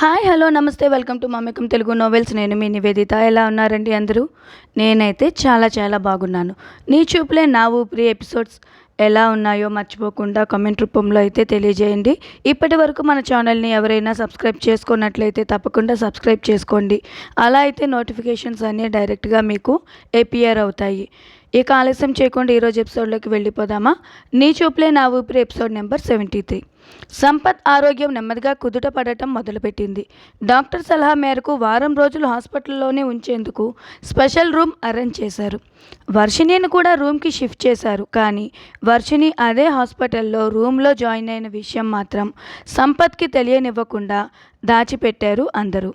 Hi hello నమస్తే welcome to మమ్మకం Telugu novels. నేను మీ నివేదిత. ఎలా ఉన్నారండి అందరూ? నేనైతే చాలా చాలా బాగున్నాను. నీ చూపులే నా ఊపిరి ఎపిసోడ్స్ ఎలా ఉన్నాయో మర్చిపోకుండా కామెంట్ రూపంలో అయితే తెలియజేయండి. ఇప్పటి వరకు మన ఛానల్ని ఎవరైనా సబ్స్క్రైబ్ చేసుకున్నట్లయితే తప్పకుండా సబ్స్క్రైబ్ చేసుకోండి. అలా అయితే నోటిఫికేషన్స్ అన్నీ డైరెక్ట్గా మీకు ఏపీఆర్ అవుతాయి. ఇక ఆలస్యం చేయకుండా ఈరోజు ఎపిసోడ్లోకి వెళ్ళిపోదామా? నీ చూపులే నా ఊపిరి episode number seventy three. Sampath ఆరోగ్యం నెమ్మదిగా కుదుట పడటం మొదలుపెట్టింది. డాక్టర్ సలహా మేరకు వారం రోజులు హాస్పిటల్లోనే ఉంచేందుకు స్పెషల్ రూమ్ అరేంజ్ చేశారు. వర్షిణిని కూడా రూమ్కి షిఫ్ట్ చేశారు. కానీ వర్షిణి అదే హాస్పిటల్లో రూమ్లో జాయిన్ అయిన విషయం మాత్రం సంపత్కి తెలియనివ్వకుండా దాచిపెట్టారు అందరూ.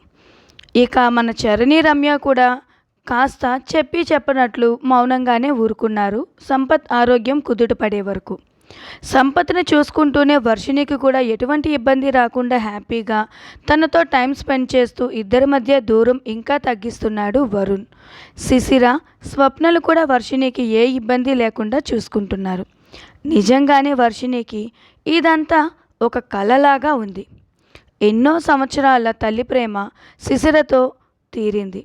ఇక మన చరణి రమ్య కూడా కాస్త చెప్పి చెప్పనట్లు మౌనంగానే ఊరుకున్నారు. సంపత్ ఆరోగ్యం కుదుట పడే వరకు. సంపత్ని చూసుకుంటూనే వర్షిణికి కూడా ఎటువంటి ఇబ్బంది రాకుండా హ్యాపీగా తనతో టైం స్పెండ్ చేస్తూ ఇద్దరి మధ్య దూరం ఇంకా తగ్గిస్తున్నాడు వరుణ్. శిశిర స్వప్నలు కూడా వర్షిణికి ఏ ఇబ్బంది లేకుండా చూసుకుంటున్నారు. నిజంగానే వర్షిణికి ఇదంతా ఒక కలలాగా ఉంది. ఎన్నో సంవత్సరాల తల్లి ప్రేమ శిశిరతో తీరింది.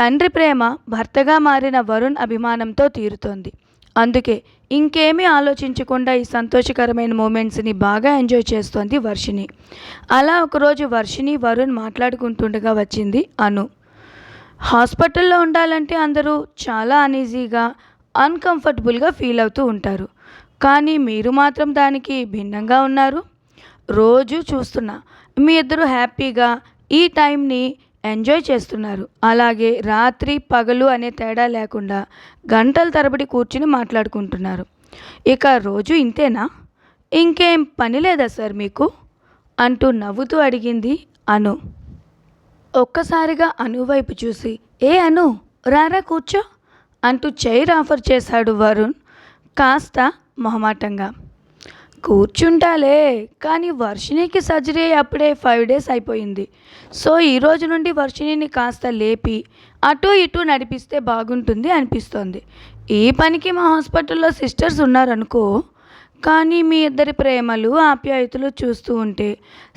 తండ్రి ప్రేమ భర్తగా మారిన వరుణ్ అభిమానంతో తీరుతోంది. అందుకే ఇంకేమీ ఆలోచించకుండా ఈ సంతోషకరమైన మూమెంట్స్ని బాగా ఎంజాయ్ చేస్తోంది వర్షిణి. అలా ఒకరోజు వర్షిణి వరుణ్ మాట్లాడుకుంటుండగా వచ్చింది అను. హాస్పిటల్లో ఉండాలంటే అందరూ చాలా అనీజీగా అన్కంఫర్టబుల్గా ఫీల్ అవుతూ ఉంటారు. కానీ మీరు మాత్రం దానికి భిన్నంగా ఉన్నారు. రోజు చూస్తున్నా మీ ఇద్దరు హ్యాపీగా ఈ టైంని ఎంజాయ్ చేస్తున్నారు. అలాగే రాత్రి పగలు అనే తేడా లేకుండా గంటల తరబడి కూర్చుని మాట్లాడుకుంటున్నారు. ఇక రోజు ఇంతేనా? ఇంకేం పని లేదా సార్ మీకు? అంటూ నవ్వుతూ అడిగింది అను. ఒక్కసారిగా అను వైపు చూసి ఏ అను రారా కూర్చో అంటూ చైర్ ఆఫర్ చేశాడు వరుణ్ కాస్త మొహమాటంగా. కూర్చుంటాలే కానీ వర్షిణికి సర్జరీ అప్పుడే ఫైవ్ డేస్ అయిపోయింది. సో ఈ రోజు నుండి వర్షిణిని కాస్త లేపి అటు ఇటు నడిపిస్తే బాగుంటుంది అనిపిస్తోంది. ఈ పనికి మా హాస్పిటల్లో సిస్టర్స్ ఉన్నారనుకో కానీ మీ ఇద్దరి ప్రేమలు ఆప్యాయతలు చూస్తూ ఉంటే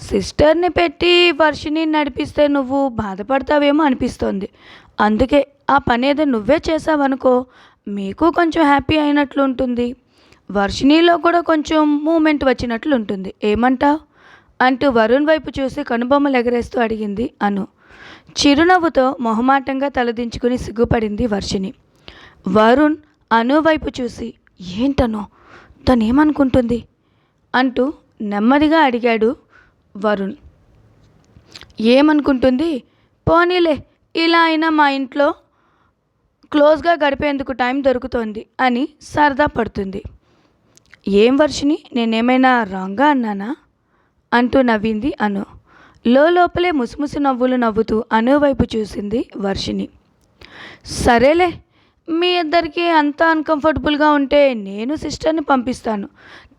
సిస్టర్ని పెట్టి వర్షిని నడిపిస్తే నువ్వు బాధపడతావేమో అనిపిస్తోంది. అందుకే ఆ పని ఏదో నువ్వే చేసావనుకో మీకు కొంచెం హ్యాపీ అయినట్లు ఉంటుంది వర్షిణిలో కూడా కొంచెం మూమెంట్ వచ్చినట్లు ఉంటుంది. ఏమంటావు? అంటూ వరుణ్ వైపు చూసి కనుబొమ్మలు ఎగరేస్తూ అడిగింది అను. చిరునవ్వుతో మొహమాటంగా తలదించుకుని సిగ్గుపడింది వర్షిణి. వరుణ్ అను వైపు చూసి ఏంటనో? తనేమనుకుంటుంది? అంటూ నెమ్మదిగా అడిగాడు వరుణ్. ఏమనుకుంటుంది? పోనీలే ఇలా అయినా మా ఇంట్లో క్లోజ్గా గడిపేందుకు టైం దొరుకుతోంది అని సరదా పడుతుంది. ఏం వర్షిని నేనేమైనా రాంగా అన్నానా? అంటూ నవ్వింది అను. లోపలే ముసుముసు నవ్వులు నవ్వుతూ అను వైపు చూసింది వర్షిని సరేలే మీ ఇద్దరికీ అంత అన్కంఫర్టబుల్గా ఉంటే నేను సిస్టర్ని పంపిస్తాను.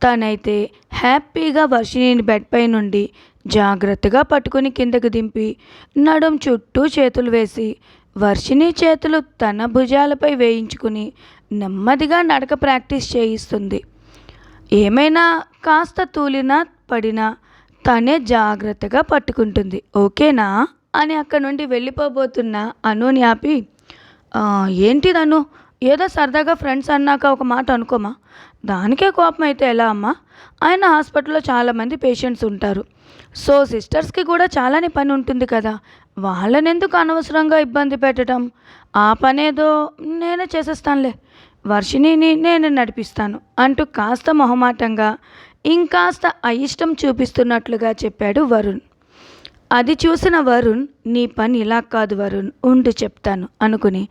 తనైతే హ్యాపీగా వర్షిణిని బెడ్ పై నుండి జాగ్రత్తగా పట్టుకుని కిందకు దింపి నడుం చుట్టూ చేతులు వేసి వర్షిణి చేతులు తన భుజాలపై వేయించుకుని నెమ్మదిగా నడక ప్రాక్టీస్ చేయిస్తుంది. ఏమైనా కాస్త తూలినా పడినా తనే జాగ్రత్తగా పట్టుకుంటుంది. ఓకేనా? అని అక్కడ నుండి వెళ్ళిపోబోతున్న అనుని ఆపి ఏంటి ఏంటిది ఏదో సరదాగా ఫ్రెండ్స్ అన్నాక ఒక మాట అనుకోమా? దానికే కోపం అయితే ఎలా అమ్మా? ఆయన హాస్పిటల్లో చాలామంది పేషెంట్స్ ఉంటారు. సో సిస్టర్స్కి కూడా చాలానే పని ఉంటుంది కదా. వాళ్ళని ఎందుకు అనవసరంగా ఇబ్బంది పెట్టడం ఆ పనేదో నేనే చేసేస్తానులే. వర్షిణిని నేను నడిపిస్తాను అంటూ కాస్త మొహమాటంగా ఇంకాస్త అయిష్టం చూపిస్తున్నట్లుగా చెప్పాడు వరుణ్. అది చూసిన వరుణ్ నీ పని ఇలా కాదు వరుణ్ ఉండు చెప్తాను అనుకుని.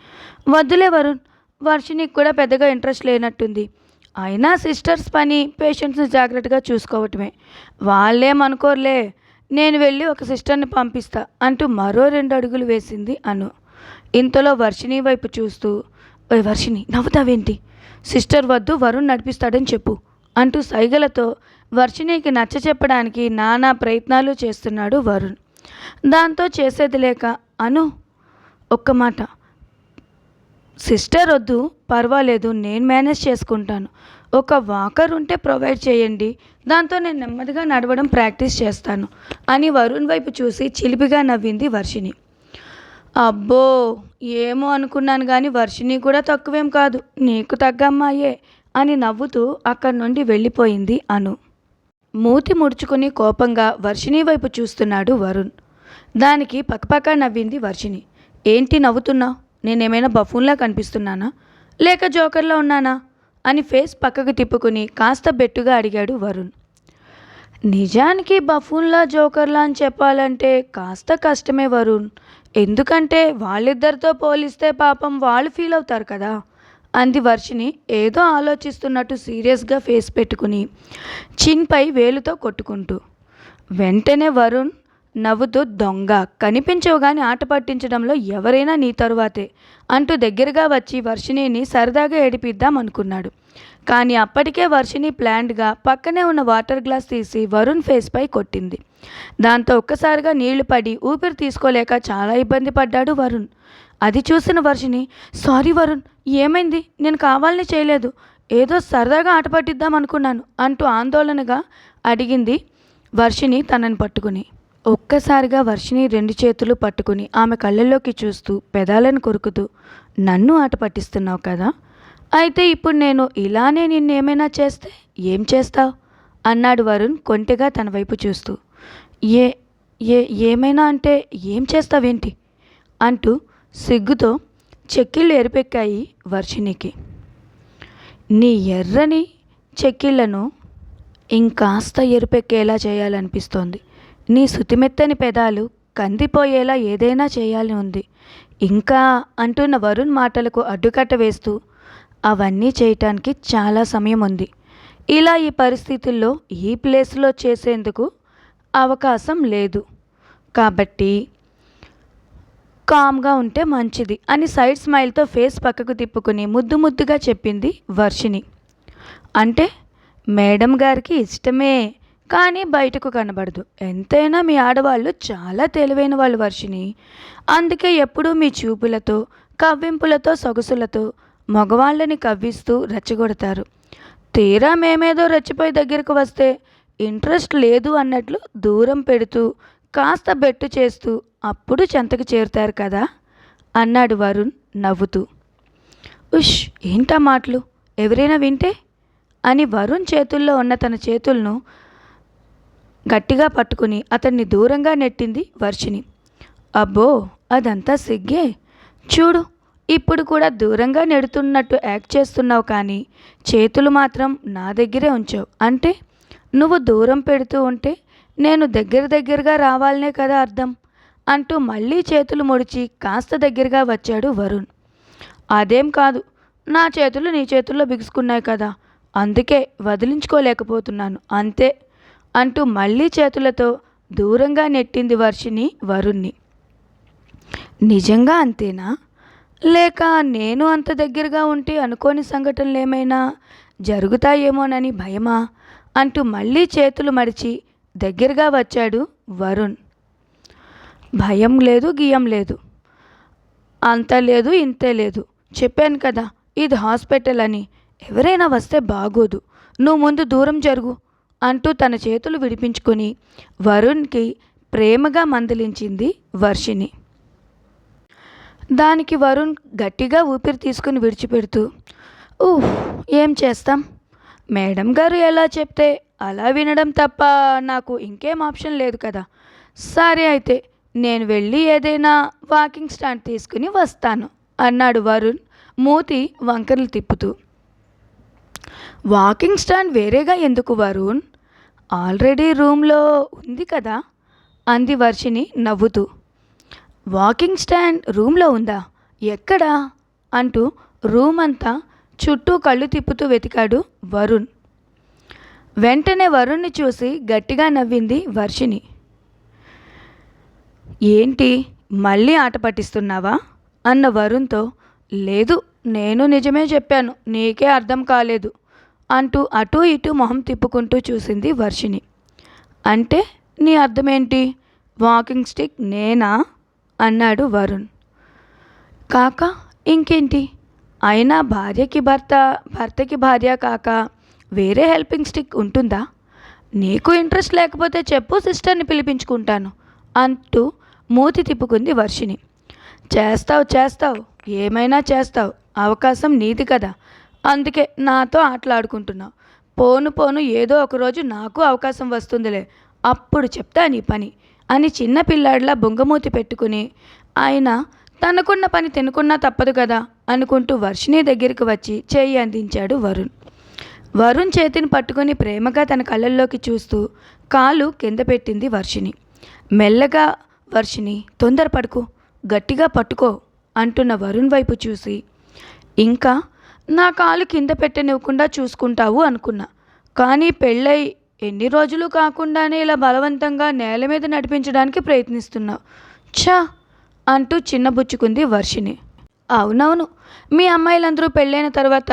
వద్దులే వరుణ్ వర్షినికి కూడా పెద్దగా ఇంట్రెస్ట్ లేనట్టుంది. అయినా సిస్టర్స్ పని పేషెంట్స్ని జాగ్రత్తగా చూసుకోవటమే. వాళ్ళేమనుకోర్లే నేను వెళ్ళి ఒక సిస్టర్ని పంపిస్తా అంటూ మరో రెండు అడుగులు వేసింది అను. ఇంతలో వర్షిణి వైపు చూస్తూ ఓ వర్షిణి నవ్వుతావేంటి? సిస్టర్ వద్దు వరుణ్ నడిపిస్తాడని చెప్పు అంటూ సైగలతో వర్షిణికి నచ్చ చెప్పడానికి నానా ప్రయత్నాలు చేస్తున్నాడు వరుణ్. దాంతో చేసేది లేక అను ఒక్క మాట. సిస్టర్ వద్దు పర్వాలేదు నేను మేనేజ్ చేసుకుంటాను. ఒక వాకర్ ఉంటే ప్రొవైడ్ చేయండి. దాంతో నేను నెమ్మదిగా నడవడం ప్రాక్టీస్ చేస్తాను అని వరుణ్ వైపు చూసి చిలిపిగా నవ్వింది వర్షిని అబ్బో ఏమో అనుకున్నాను కానీ వర్షిని కూడా తక్కువేం కాదు. నీకు తగ్గమ్మాయే అని నవ్వుతూ అక్కడి నుండి వెళ్ళిపోయింది అను. మూతి ముడుచుకుని కోపంగా వర్షిని వైపు చూస్తున్నాడు వరుణ్. దానికి పక్కపక్క నవ్వింది వర్షిని ఏంటి నవ్వుతున్నావు నేనేమైనా బఫూన్లా కనిపిస్తున్నానా? లేక జోకర్లా ఉన్నానా? అని ఫేస్ పక్కకు తిప్పుకుని కాస్త బెట్టుగా అడిగాడు వరుణ్. నిజానికి బఫూన్లా జోకర్లా అని చెప్పాలంటే కాస్త కష్టమే వరుణ్. ఎందుకంటే వాళ్ళిద్దరితో పోలిస్తే పాపం వాళ్ళు ఫీల్ అవుతారు కదా. అంది వర్షిని ఏదో ఆలోచిస్తున్నట్టు సీరియస్గా ఫేస్ పెట్టుకుని చిన్పై వేలుతో కొట్టుకుంటూ. వెంటనే వరుణ్ నవ్వుతూ దొంగ కనిపించవు కానీ ఆట పట్టించడంలో ఎవరైనా నీ తరువాతే అంటూ దగ్గరగా వచ్చి వర్షిణిని సరదాగా ఏడిపిద్దాం అనుకున్నాడు. కానీ అప్పటికే వర్షిణి ప్లాండ్గా పక్కనే ఉన్న వాటర్ గ్లాస్ తీసి వరుణ్ ఫేస్పై కొట్టింది. దాంతో ఒక్కసారిగా నీళ్ళు పడి ఊపిరి తీసుకోలేక చాలా ఇబ్బంది పడ్డాడు వరుణ్. అది చూసిన వర్షిని సారీ వరుణ్ ఏమైంది? నేను కావాలని చేయలేదు. ఏదో సరదాగా ఆట పట్టిద్దాం అనుకున్నాను అంటూ ఆందోళనగా అడిగింది వర్షిని తనని పట్టుకుని. ఒక్కసారిగా వర్షిని రెండు చేతులు పట్టుకుని ఆమె కళ్ళల్లోకి చూస్తూ పెదాలను కొరుకుతూ నన్ను ఆట పట్టిస్తున్నావు కదా? అయితే ఇప్పుడు నేను ఇలానే నిన్నేమైనా చేస్తే ఏం చేస్తావు? అన్నాడు వరుణ్ కొంటెగా తన వైపు చూస్తూ. ఏ ఏ ఏమైనా అంటే ఏం చేస్తావేంటి? అంటూ సిగ్గుతో చెక్కిళ్ళు ఎరిపెక్కాయి వర్షినికి నీ ఎర్రని చెక్కిళ్ళను ఇంకాస్త ఎరుపెక్కేలా చేయాలనిపిస్తోంది. నీ శుతిమెత్తని పెదాలు కందిపోయేలా ఏదైనా చేయాలని ఉంది. ఇంకా అంటున్న వరుణ్ మాటలకు అడ్డుకట్ట వేస్తూ అవన్నీ చేయటానికి చాలా సమయం ఉంది. ఇలా ఈ పరిస్థితుల్లో ఈ ప్లేస్లో చేసేందుకు అవకాశం లేదు. కాబట్టి కామ్గా ఉంటే మంచిది అని సైడ్ స్మైల్తో ఫేస్ పక్కకు తిప్పుకుని ముద్దు ముద్దుగా చెప్పింది వర్షిని అంటే మేడం గారికి ఇష్టమే కానీ బయటకు కనబడదు. ఎంతైనా మీ ఆడవాళ్ళు చాలా తెలివైన వాళ్ళు వర్షిని అందుకే ఎప్పుడూ మీ చూపులతో కవ్వింపులతో సొగసులతో మగవాళ్ళని కవ్విస్తూ రెచ్చగొడతారు. తీరా మేమేదో రెచ్చిపోయి దగ్గరకు వస్తే ఇంట్రెస్ట్ లేదు అన్నట్లు దూరం పెడుతూ కాస్త బెట్టు చేస్తూ అప్పుడు చెంతకు చేరుతారు కదా? అన్నాడు వరుణ్ నవ్వుతూ. ఉష్ ఏంటా మాటలు? ఎవరైనా వింటే? అని వరుణ్ చేతుల్లో ఉన్న తన చేతులను గట్టిగా పట్టుకుని అతన్ని దూరంగా నెట్టింది వర్షిని అబ్బో అదంతా సిగ్గే. చూడు ఇప్పుడు కూడా దూరంగా నెడుతున్నట్టు యాక్ట్ చేస్తున్నావు కానీ చేతులు మాత్రం నా దగ్గరే ఉంచావు. అంటే? నువ్వు దూరం పెడుతూ ఉంటే నేను దగ్గర దగ్గరగా రావాలనే కదా అర్థం అంటూ మళ్ళీ చేతులు ముడిచి కాస్త దగ్గరగా వచ్చాడు వరుణ్. అదేం కాదు నా చేతులు నీ చేతుల్లో బిగుసుకున్నాయి కదా అందుకే వదిలించుకోలేకపోతున్నాను అంతే అంటూ మళ్ళీ చేతులతో దూరంగా నెట్టింది వర్షిని వరుణ్ణి. నిజంగా అంతేనా? లేక నేను అంత దగ్గరగా ఉంటే అనుకోని సంఘటనలు ఏమైనా జరుగుతాయేమోనని భయమా? అంటూ మళ్ళీ చేతులు మడిచి దగ్గరగా వచ్చాడు వరుణ్. భయం లేదు గియం లేదు. అంత లేదు ఇంతే లేదు. చెప్పాను కదా ఇది హాస్పిటల్ అని. ఎవరైనా వస్తే బాగోదు. నువ్వు ముందు దూరం జరుగు అంటూ తన చేతులు విడిపించుకొని వరుణ్కి ప్రేమగా మందలించింది వర్షిని దానికి వరుణ్ గట్టిగా ఊపిరి తీసుకుని విడిచిపెడుతూ ఊహ్ ఏం చేస్తాం? మేడం గారు ఎలా చెప్తే అలా వినడం తప్ప నాకు ఇంకేం ఆప్షన్ లేదు కదా. సరే అయితే నేను వెళ్ళి ఏదైనా వాకింగ్ స్టాండ్ తీసుకుని వస్తాను అన్నాడు వరుణ్ మూతి వంకరలు తిప్పుతూ. వాకింగ్ స్టాండ్ వేరేగా ఎందుకు వరుణ్? ఆల్రెడీ రూమ్లో ఉంది కదా అంది వర్షిని నవ్వుతూ. వాకింగ్ స్టాండ్ రూమ్లో ఉందా? ఎక్కడా? అంటూ రూమ్ అంతా చుట్టూ కళ్ళు తిప్పుతూ వెతికాడు వరుణ్. వెంటనే వరుణ్ణి చూసి గట్టిగా నవ్వింది వర్షిని ఏంటి మళ్ళీ ఆట పట్టిస్తున్నావా? అన్న వరుణ్తో లేదు నేను నిజమే చెప్పాను నీకే అర్థం కాలేదు అంటూ అటూ ఇటూ మొహం తిప్పుకుంటూ చూసింది వర్షిని అంటే నీ అర్థమేంటి? వాకింగ్ స్టిక్ నేనా? అన్నాడు వరుణ్. కాక ఇంకేంటి? అయినా భార్యకి భర్త భర్తకి భార్య కాక వేరే హెల్పింగ్ స్టిక్ ఉంటుందా? నీకు ఇంట్రెస్ట్ లేకపోతే చెప్పు సిస్టర్ని పిలిపించుకుంటాను అంటూ మూతి తిప్పుకుంది వర్షిని చేస్తావు చేస్తావు ఏమైనా చేస్తావు అవకాశం నీది కదా. అందుకే నాతో ఆటలాడుకుంటున్నావు. పోను పోను ఏదో ఒకరోజు నాకు అవకాశం వస్తుందిలే అప్పుడు చెప్తా నీ పని అని చిన్న పిల్లాడిలా బొంగమూతి పెట్టుకుని ఆయన తనకున్న పని తినకున్నా తప్పదు కదా అనుకుంటూ వర్షిణి దగ్గరికి వచ్చి చేయి అందించాడు వరుణ్. వరుణ్ చేతిని పట్టుకొని ప్రేమగా తన కళ్ళల్లోకి చూస్తూ కాలు కింద పెట్టింది వర్షిణి. మెల్లగా వర్షిణి తొందరపడుకో గట్టిగా పట్టుకో అంటున్న వరుణ్ వైపు చూసి ఇంకా నా కాలు కింద పెట్టనివ్వకుండా చూసుకుంటావు అనుకున్నా. కానీ పెళ్ళై ఎన్ని రోజులు కాకుండానే ఇలా బలవంతంగా నేల మీద నడిపించడానికి ప్రయత్నిస్తున్నావు. ఛా! అంటూ చిన్నబుచ్చుకుంది వర్షిని అవునవును మీ అమ్మాయిలందరూ పెళ్ళైన తర్వాత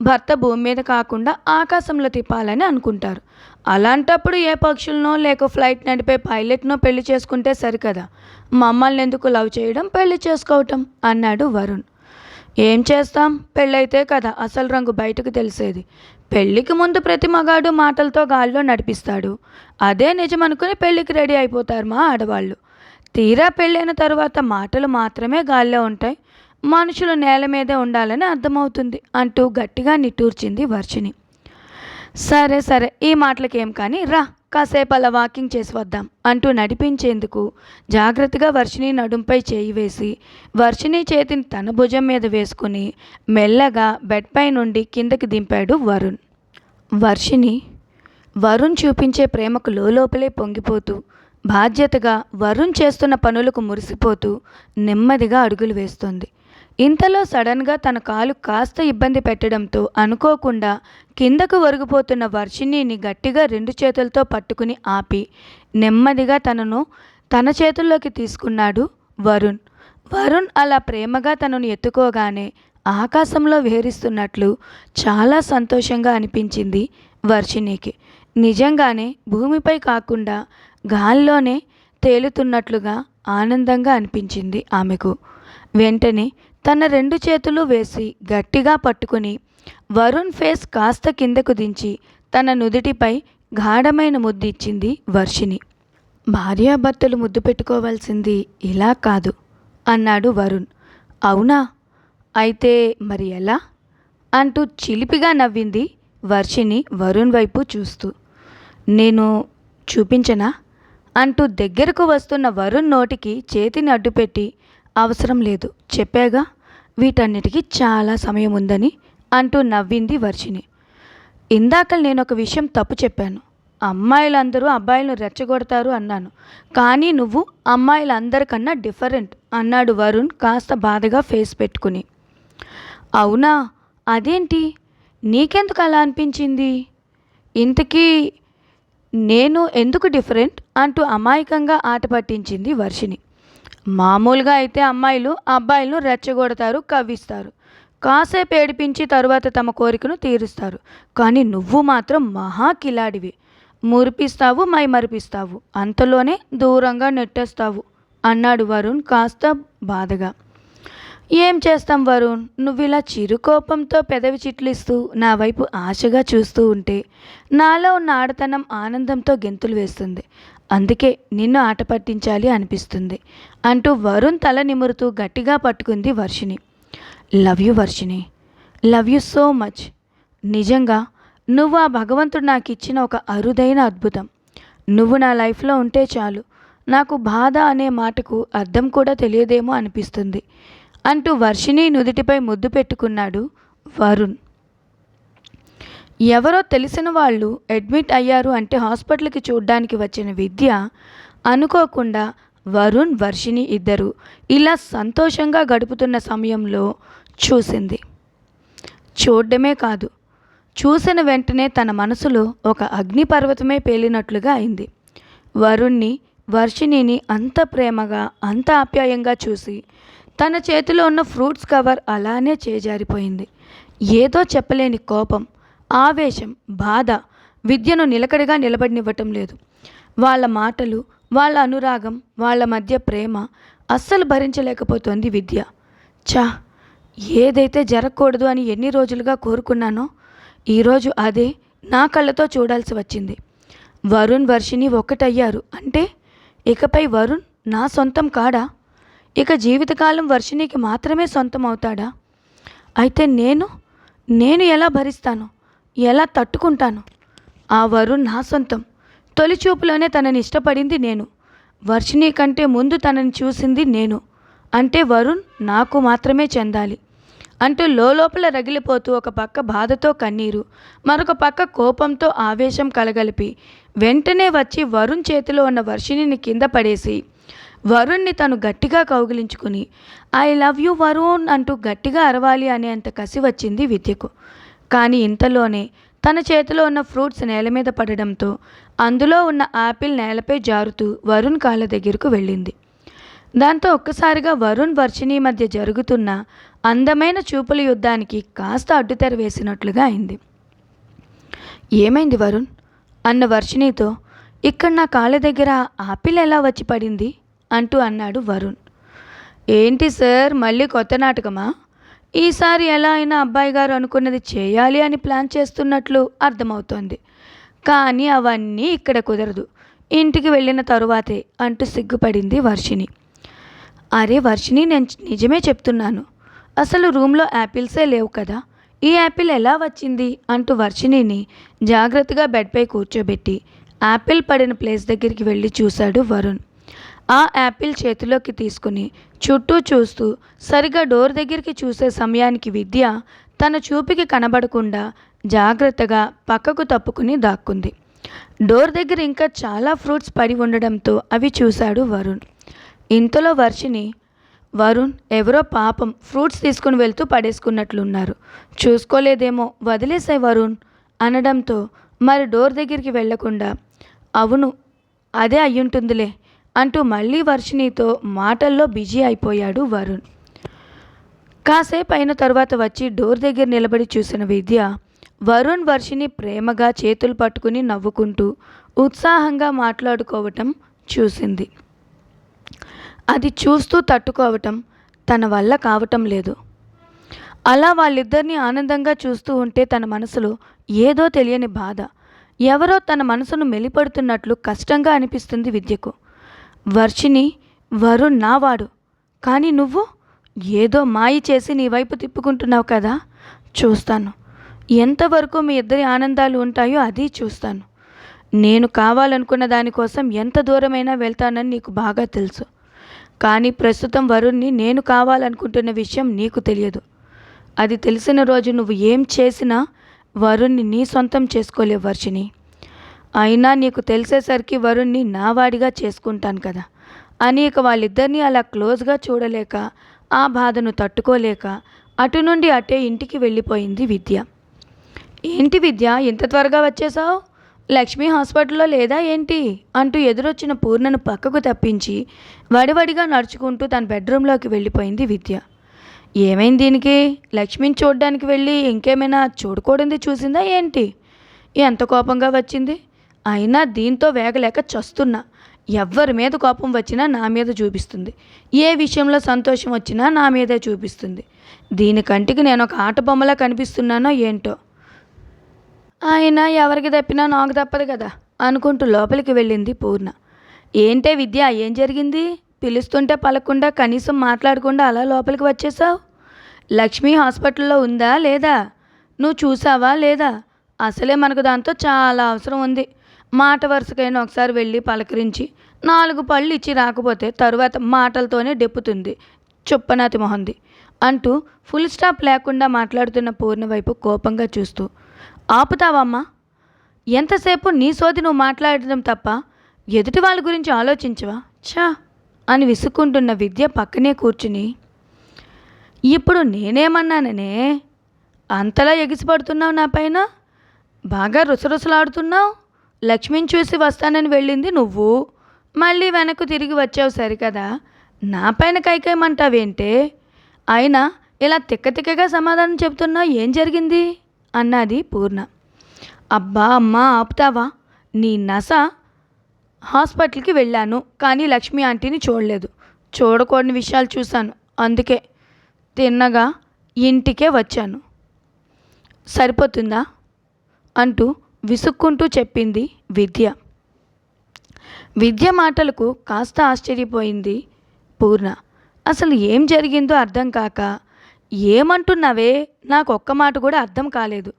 భర్త భూమి మీద కాకుండా ఆకాశంలో తిప్పాలని అనుకుంటారు. అలాంటప్పుడు ఏ పక్షులనో లేక ఫ్లైట్ నడిపే పైలట్నో పెళ్ళి చేసుకుంటే సరికదా? మమ్మల్ని ఎందుకు లవ్ చేయడం పెళ్ళి చేసుకోవటం? అన్నాడు వరుణ్. ఏం చేస్తాం? పెళ్ళైతే కదా అసలు రంగు బయటకు తెలిసేది. పెళ్ళికి ముందు ప్రతి మగాడు మాటలతో గాల్లో నడిపిస్తాడు. అదే నిజం అనుకుని పెళ్ళికి రెడీ అయిపోతారు మా ఆడవాళ్ళు. తీరా పెళ్ళైన తర్వాత మాటలు మాత్రమే గాల్లో ఉంటాయి. మనుషులు నేల మీదే ఉండాలని అర్థమవుతుంది అంటూ గట్టిగా నిట్టూర్చింది వర్షిని సరే సరే ఈ మాటలకేం కానీ రా కాసేపు అలా వాకింగ్ చేసి వద్దాం అంటూ నడిపించేందుకు జాగ్రత్తగా వర్షిని నడుంపై చేయి వేసి వర్షిని చేతిని తన భుజం మీద వేసుకుని మెల్లగా బెడ్పై నుండి కిందకి దింపాడు వరుణ్. వర్షిని వరుణ్ చూపించే ప్రేమకు లోపలే పొంగిపోతూ బాధ్యతగా వరుణ్ చేస్తున్న పనులకు మురిసిపోతూ నెమ్మదిగా అడుగులు వేస్తోంది. ఇంతలో సడన్గా తన కాలు కాస్త ఇబ్బంది పెట్టడంతో అనుకోకుండా కిందకు ఒరిగిపోతున్న వర్షిణిని గట్టిగా రెండు చేతులతో పట్టుకుని ఆపి నెమ్మదిగా తనను తన చేతుల్లోకి తీసుకున్నాడు వరుణ్. వరుణ్ అలా ప్రేమగా తనను ఎత్తుకోగానే ఆకాశంలో విహరిస్తున్నట్లు చాలా సంతోషంగా అనిపించింది వర్షిణికి. నిజంగానే భూమిపై కాకుండా గాల్లోనే తేలుతున్నట్లుగా ఆనందంగా అనిపించింది ఆమెకు. వెంటనే తన రెండు చేతులు వేసి గట్టిగా పట్టుకుని వరుణ్ ఫేస్ కాస్త కిందకు దించి తన నుదిటిపై గాఢమైన ముద్దిచ్చింది వర్షిని భార్యాభర్తలు ముద్దు పెట్టుకోవాల్సింది ఇలా కాదు అన్నాడు వరుణ్. అవునా? అయితే మరి ఎలా? అంటూ చిలిపిగా నవ్వింది వర్షిని వరుణ్ వైపు చూస్తూ. నేను చూపించనా? అంటూ దగ్గరకు వస్తున్న వరుణ్ నోటికి చేతిని అడ్డుపెట్టి అవసరం లేదు చెప్పాగా. వీటన్నిటికీ చాలా సమయం ఉందని అంటూ నవ్వింది వర్షిని ఇందాక నేను ఒక విషయం తప్పు చెప్పాను. అమ్మాయిలందరూ అబ్బాయిలను రెచ్చగొడతారు అన్నాను. కానీ నువ్వు అమ్మాయిలందరికన్నా డిఫరెంట్ అన్నాడు వరుణ్ కాస్త బాధగా ఫేస్ పెట్టుకుని. అవునా? అదేంటి? నీకెందుకు అలా అనిపించింది? ఇంతకీ నేను ఎందుకు డిఫరెంట్ అంటూ అమాయకంగా ఆట పట్టించింది వర్షిని మామూలుగా అయితే అమ్మాయిలు అబ్బాయిలను రెచ్చగొడతారు కవ్విస్తారు. కాసేపు ఏడిపించి తరువాత తమ కోరికను తీరుస్తారు. కానీ నువ్వు మాత్రం మహా కిలాడివి. మురిపిస్తావు మై మరిపిస్తావు అంతలోనే దూరంగా నెట్టేస్తావు అన్నాడు వరుణ్ కాస్త బాధగా. ఏం చేస్తాం వరుణ్? నువ్వు ఇలా చిరుకోపంతో పెదవి చిట్లిస్తూ నా వైపు ఆశగా చూస్తూ ఉంటే నాలో ఉన్న ఆడతనం ఆనందంతో గెంతులు వేస్తుంది. అందుకే నిన్ను ఆట పట్టించాలి అనిపిస్తుంది అంటూ వరుణ్ తల నిమురుతూ గట్టిగా పట్టుకుంది Varshini love you Varshini love you so much. నిజంగా నువ్వు ఆ భగవంతుడు నాకు ఇచ్చిన ఒక అరుదైన అద్భుతం. నువ్వు నా లైఫ్లో ఉంటే చాలు. నాకు బాధ అనే మాటకు అర్థం కూడా తెలియదేమో అనిపిస్తుంది. అంటూ వర్షిని నుదిటిపై ముద్దు పెట్టుకున్నాడు వరుణ్. ఎవరో తెలిసిన వాళ్ళు అడ్మిట్ అయ్యారు అంటే హాస్పిటల్కి చూడ్డానికి వచ్చిన విద్య అనుకోకుండా వరుణ్ వర్షిని ఇద్దరు ఇలా సంతోషంగా గడుపుతున్న సమయంలో చూసింది. చూడడమే కాదు చూసిన వెంటనే తన మనసులో ఒక అగ్నిపర్వతమే పేలినట్లుగా అయింది. వరుణ్ణి వర్షిణిని అంత ప్రేమగా అంత ఆప్యాయంగా చూసి తన చేతిలో ఉన్న ఫ్రూట్స్ కవర్ అలానే చేజారిపోయింది. ఏదో చెప్పలేని కోపం ఆవేశం బాధ విద్యను నిలకడగా నిలబడినివ్వటం లేదు. వాళ్ళ మాటలు వాళ్ళ అనురాగం వాళ్ళ మధ్య ప్రేమ అస్సలు భరించలేకపోతోంది విద్య. చా ఏదైతే జరగకూడదు అని ఎన్ని రోజులుగా కోరుకున్నానో ఈరోజు అదే నా కళ్ళతో చూడాల్సి వచ్చింది. వరుణ్ వర్షిని ఒకటయ్యారు అంటే ఇకపై వరుణ్ నా సొంతం కాడా? ఇక జీవితకాలం వర్షిణికి మాత్రమే సొంతం అవుతాడా అయితే నేను నేను ఎలా భరిస్తాను? ఎలా తట్టుకుంటాను? ఆ వరుణ్ నా సొంతం. తొలి చూపులోనే తనని ఇష్టపడింది నేను. వర్షిణి కంటే ముందు తనని చూసింది నేను. అంటే వరుణ్ నాకు మాత్రమే చెందాలి. అంటూ లోపల రగిలిపోతూ ఒక పక్క బాధతో కన్నీరు మరొక పక్క కోపంతో ఆవేశం కలగలిపి వెంటనే వచ్చి వరుణ్ చేతిలో ఉన్న వర్షిణిని కింద పడేసి వరుణ్ణి తను గట్టిగా కౌగిలించుకుని ఐ లవ్ యూ వరుణ్ అంటూ గట్టిగా అరవాలి అనేంత కసి వచ్చింది విద్యకు. కానీ ఇంతలోనే తన చేతిలో ఉన్న ఫ్రూట్స్ నేల మీద పడడంతో అందులో ఉన్న ఆపిల్ నేలపై జారుతూ వరుణ్ కాళ్ళ దగ్గరకు వెళ్ళింది. దాంతో ఒక్కసారిగా వరుణ్ వర్షిణి మధ్య జరుగుతున్న అందమైన చూపుల యుద్ధానికి కాస్త అడ్డుతెర వేసినట్లుగా అయింది. ఏమైంది వరుణ్? అన్న వర్షిణితో ఇక్కడ నా కాళ్ళ దగ్గర ఆపిల్ ఎలా వచ్చి పడింది? అంటూ అన్నాడు వరుణ్. ఏంటి సార్ మళ్ళీ కొత్త నాటకమా? ఈసారి ఎలా అయినా అబ్బాయి గారు అనుకున్నది చేయాలి అని ప్లాన్ చేస్తున్నట్లు అర్థమవుతోంది. కానీ అవన్నీ ఇక్కడ కుదరదు. ఇంటికి వెళ్ళిన తరువాతే అంటూ సిగ్గుపడింది వర్షిణి. అరే వర్షిణి నేను నిజమే చెప్తున్నాను. అసలు రూమ్లో యాపిల్సే లేవు కదా. ఈ యాపిల్ ఎలా వచ్చింది? అంటూ వర్షిణిని జాగ్రత్తగా బెడ్పై కూర్చోబెట్టి యాపిల్ పడిన ప్లేస్ దగ్గరికి వెళ్ళి చూశాడు వరుణ్. ఆ యాపిల్ చేతిలోకి తీసుకుని చుట్టూ చూస్తూ సరిగా డోర్ దగ్గరికి చూసే సమయానికి విద్య తన చూపుకి కనబడకుండా జాగ్రత్తగా పక్కకు తప్పుకుని దాక్కుంది. డోర్ దగ్గర ఇంకా చాలా ఫ్రూట్స్ పడి ఉండడంతో అవి చూశాడు వరుణ్. ఇంతలో వర్షిని వరుణ్ ఎవరో పాపం ఫ్రూట్స్ తీసుకుని వెళ్తూ పడేసుకున్నట్లున్నారు. చూసుకోలేదేమో వదిలేసాయి వరుణ్ అనడంతో మరి డోర్ దగ్గరికి వెళ్ళకుండా అవును అదే అయ్యుంటుందిలే అంటూ మళ్ళీ వర్షినితో మాటల్లో బిజీ అయిపోయాడు వరుణ్. కాసేపు అయిన తర్వాత వచ్చి డోర్ దగ్గర నిలబడి చూసిన విద్య వరుణ్ వర్షిని ప్రేమగా చేతులు పట్టుకుని నవ్వుకుంటూ ఉత్సాహంగా మాట్లాడుకోవటం చూసింది. అది చూస్తూ తట్టుకోవటం తన వల్ల కావటం లేదు. అలా వాళ్ళిద్దరిని ఆనందంగా చూస్తూ ఉంటే తన మనసులో ఏదో తెలియని బాధ. ఎవరో తన మనసును మెలిపడుతున్నట్లు కష్టంగా అనిపిస్తుంది విద్యకు. వర్షిని వరుణ్ నావాడు. కానీ నువ్వు ఏదో మాయ చేసి నీ వైపు తిప్పుకుంటున్నావు కదా? చూస్తాను. ఎంతవరకు మీ ఇద్దరి ఆనందాలు ఉంటాయో అది చూస్తాను. నేను కావాలనుకున్న దానికోసం ఎంత దూరమైనా వెళ్తానని నీకు బాగా తెలుసు. కానీ ప్రస్తుతం వరుణ్ణి నేను కావాలనుకుంటున్న విషయం నీకు తెలియదు. అది తెలిసిన రోజు నువ్వు ఏం చేసినా వరుణ్ణి నీ సొంతం చేసుకోలేవు వర్షిని అయినా నీకు తెలిసేసరికి వరుణ్ణి నా వాడిగా చేసుకుంటాను కదా. అని ఇక వాళ్ళిద్దరినీ అలా క్లోజ్గా చూడలేక ఆ బాధను తట్టుకోలేక అటు నుండి అటే ఇంటికి వెళ్ళిపోయింది విద్య. ఏంటి విద్య? ఇంత త్వరగా వచ్చేసావు లక్ష్మి హాస్పిటల్లో లేదా ఏంటి? అంటూ ఎదురొచ్చిన పూర్ణను పక్కకు తప్పించి వడివడిగా నడుచుకుంటూ తన బెడ్రూమ్లోకి వెళ్ళిపోయింది విద్య. ఏమైంది దీనికి? లక్ష్మిని చూడడానికి వెళ్ళి ఇంకేమైనా చూడకూడదు చూసిందా ఏంటి? ఎంత కోపంగా వచ్చింది? అయినా దీంతో వేగలేక చస్తున్నా. ఎవ్వరి మీద కోపం వచ్చినా నా మీద చూపిస్తుంది. ఏ విషయంలో సంతోషం వచ్చినా నా మీదే చూపిస్తుంది. దీని కంటికి నేను ఒక ఆట బొమ్మలా కనిపిస్తున్నానో ఏంటో. ఆయన ఎవరికి తప్పినా నాకు తప్పదు కదా అనుకుంటూ లోపలికి వెళ్ళింది పూర్ణ. ఏంటే విద్య ఏం జరిగింది? పిలుస్తుంటే పలకుండా కనీసం మాట్లాడకుండా అలా లోపలికి వచ్చేసావు లక్ష్మి హాస్పిటల్లో ఉందా లేదా? నువ్వు చూసావా లేదా? అసలే మనకు దాంతో చాలా అవసరం ఉంది. మాట వరుసకైనా ఒకసారి వెళ్ళి పలకరించి నాలుగు పళ్ళు ఇచ్చి రాకపోతే తరువాత మాటలతోనే డెప్పుతుంది. చొప్పనాతి మొహంది. అంటూ ఫుల్ స్టాప్ లేకుండా మాట్లాడుతున్న పూర్ణ వైపు కోపంగా చూస్తూ ఆపుతావమ్మా? ఎంతసేపు నీ సోది నువ్వు మాట్లాడడం తప్ప ఎదుటి వాళ్ళ గురించి ఆలోచించవా? ఛా! అని విసుక్కుంటున్న విద్య పక్కనే కూర్చుని ఇప్పుడు నేనేమన్నాననే? అంతలా ఎగిసిపడుతున్నావు నా పైన? బాగా రుసరుసలాడుతున్నావు? లక్ష్మిని చూసి వస్తానని వెళ్ళింది నువ్వు. మళ్ళీ వెనక్కు తిరిగి వచ్చావు సరికదా? నా పైన కైకేయమంటావేంటే అయినా ఇలా తిక్కతిక్కగా సమాధానం చెప్తున్నావు ఏం జరిగింది? అన్నది పూర్ణ. అబ్బా అమ్మా ఆపుతావా? నీ నస హాస్పిటల్కి వెళ్ళాను కానీ లక్ష్మి ఆంటీని చూడలేదు. చూడకూడని విషయాలు చూశాను అందుకే తిన్నగా ఇంటికే వచ్చాను. సరిపోతుందా? అంటూ విసుక్కుంటూ చెప్పింది విద్య. విద్య మాటలకు కాస్త ఆశ్చర్యపోయింది పూర్ణ. అసలు ఏం జరిగిందో అర్థం కాక ఏమంటున్నావే? నాకు ఒక్క మాట కూడా అర్థం కాలేదు.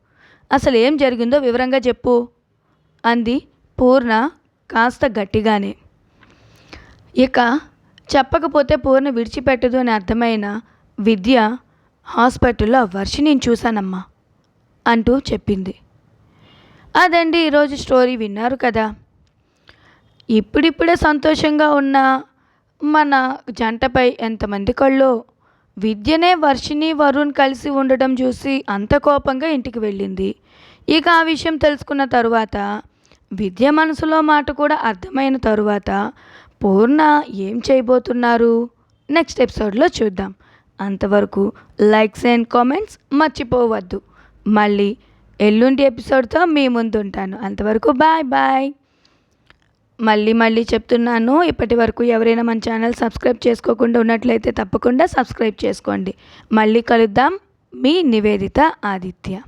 అసలు ఏం జరిగిందో వివరంగా చెప్పు అంది పూర్ణ కాస్త గట్టిగానే. ఇక చెప్పకపోతే పూర్ణ విడిచిపెట్టదు అని అర్థమైన విద్య హాస్పిటల్లో వర్షిని చూశానమ్మా అంటూ చెప్పింది. అదండి ఈరోజు స్టోరీ విన్నారు కదా. ఇప్పుడిప్పుడే సంతోషంగా ఉన్న మన జంటపై ఎంతమంది కళ్ళు? విద్యనే వర్షిని వరుణ్ కలిసి ఉండడం చూసి అంత కోపంగా ఇంటికి వెళ్ళింది. ఇక ఆ విషయం తెలుసుకున్న తరువాత విద్య మనసులో మాట కూడా అర్థమైన తరువాత పూర్ణ ఏం చేయబోతున్నారు? నెక్స్ట్ ఎపిసోడ్లో చూద్దాం. అంతవరకు లైక్స్ అండ్ కామెంట్స్ మర్చిపోవద్దు. మళ్ళీ ఎల్లుండి ఎపిసోడ్తో మీ ముందు ఉంటాను. అంతవరకు బాయ్ బాయ్. మళ్ళీ మళ్ళీ చెప్తున్నాను ఇప్పటి వరకు ఎవరైనా మన ఛానల్ సబ్స్క్రైబ్ చేసుకోకుండా ఉన్నట్లయితే తప్పకుండా సబ్స్క్రైబ్ చేసుకోండి. మళ్ళీ కలుద్దాం మీ నివేదిత ఆదిత్య.